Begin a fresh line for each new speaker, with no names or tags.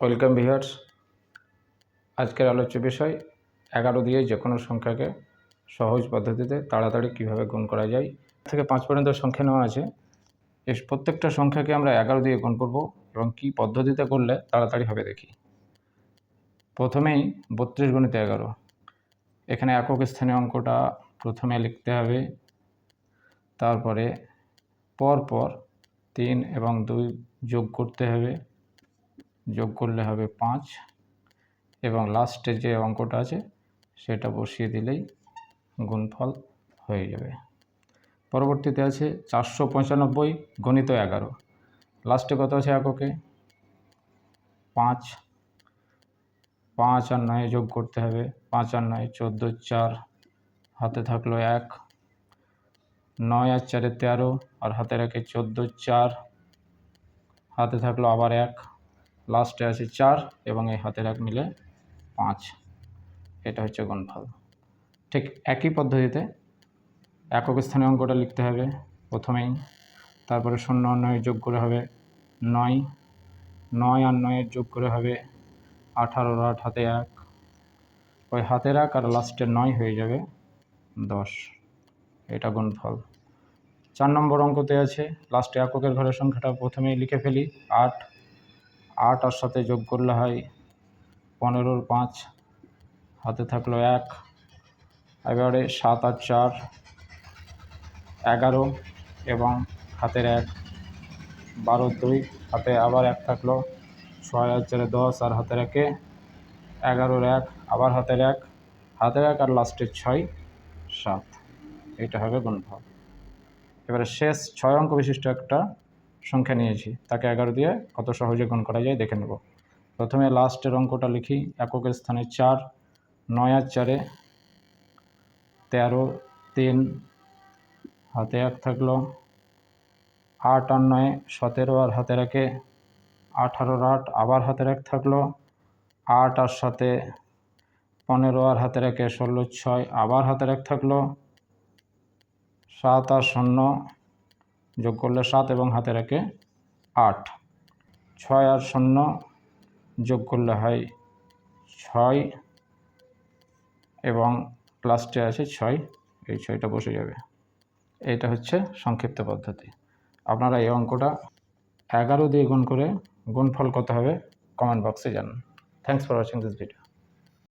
Welcome viewers. আজকের আলোচ্য বিষয়, এগারো দিয়ে যে কোনো সংখ্যাকে সহজ পদ্ধতিতে তাড়াতাড়ি কীভাবে গুণ করা যায় থেকে পাঁচ পর্যন্ত সংখ্যা নেওয়া আছে। এর প্রত্যেকটা সংখ্যাকে আমরা এগারো দিয়ে গুণ করব এবং কী পদ্ধতিতে করলে তাড়াতাড়ি হবে দেখি। প্রথমেই বত্রিশ গণিত এগারো। এখানে একক স্থানীয় অঙ্কটা প্রথমে লিখতে হবে। তারপরে পর পর তিন এবং দুই যোগ করতে হবে। যোগ করলে হবে পাঁচ এবং লাস্টে যে অঙ্কটা আছে, সেটা বসিয়ে দিলেই গুণফল হয়ে যাবে। পরবর্তীতে আছে চারশো পঁচানব্বই গণিত এগারো। লাস্টে কত আছে এককে? পাঁচ। পাঁচ আর নয় যোগ করতে হবে, পাঁচ আর নয় চোদ্দ, চার। হাতে থাকল এক। নয় আর চারে তেরো, আর হাতে রাখে চোদ্দ, চার। হাতে থাকল আবার এক। লাস্টে আছে চার এবং এই হাতের এক মিলে পাঁচ। এটা হচ্ছে গুণফল। ঠিক একই পদ্ধতিতে একক স্থানে অঙ্কটা লিখতে হবে প্রথমেই। তারপরে শূন্য নয় যোগ করে হবে নয়। নয় আর নয়ের যোগ করে হবে আঠারোর আট, হাতে এক। ওই হাতের এক আর লাস্টের নয় হয়ে যাবে দশ। এটা গুণফল। চার নম্বর অঙ্কতে আছে, লাস্টে এককের ঘরের সংখ্যাটা প্রথমেই লিখে ফেলি, আট। আট আর সাথে যোগ করলে হয় পনেরোর পাঁচ, হাতে থাকল এক এবারে সাত আর চার, এগারো এবং হাতের এক বারো দুই, হাতে আবার এক থাকল, ছয় আর চারে দশ আর হাতের একে, এগারোর এক, আবার হাতের এক হাতের এক আর লাস্টের ছয়, সাত এটা হবে গুণফল। এবারে শেষ ছয় অঙ্ক বিশিষ্ট একটা সংখ্যা নিয়েছি। তাকে এগারো দিয়ে কত সহজে গুণ করা যায় দেখে নেব। প্রথমে লাস্টের অঙ্কটা লিখি। এককের স্থানে চার, নয় আর চারে তেরো, তিন, হাতে এক থাকল, আট আর নয় সতেরো আর হাতে রাখে আঠারোর আট আবার হাতের এক থাকল, আট আর সাথে পনেরো আর হাতে রাখে ষোলো, ছয় আবার হাতের এক থাকল, সাত আর শূন্য যোগ করলে সাত এবং হাতে রাখে আট। ছয় আর শূন্য যোগ করলে হয় ছয় এবং লাস্টে আছে ছয়, এই ছয়টা বসে যাবে। এইটা হচ্ছে সংক্ষিপ্ত পদ্ধতি। আপনারা এই অঙ্কটা এগারো দিয়ে গুণ করে গুণফল কত হবে কমেন্ট বক্সে জানান। Thanks for watching this video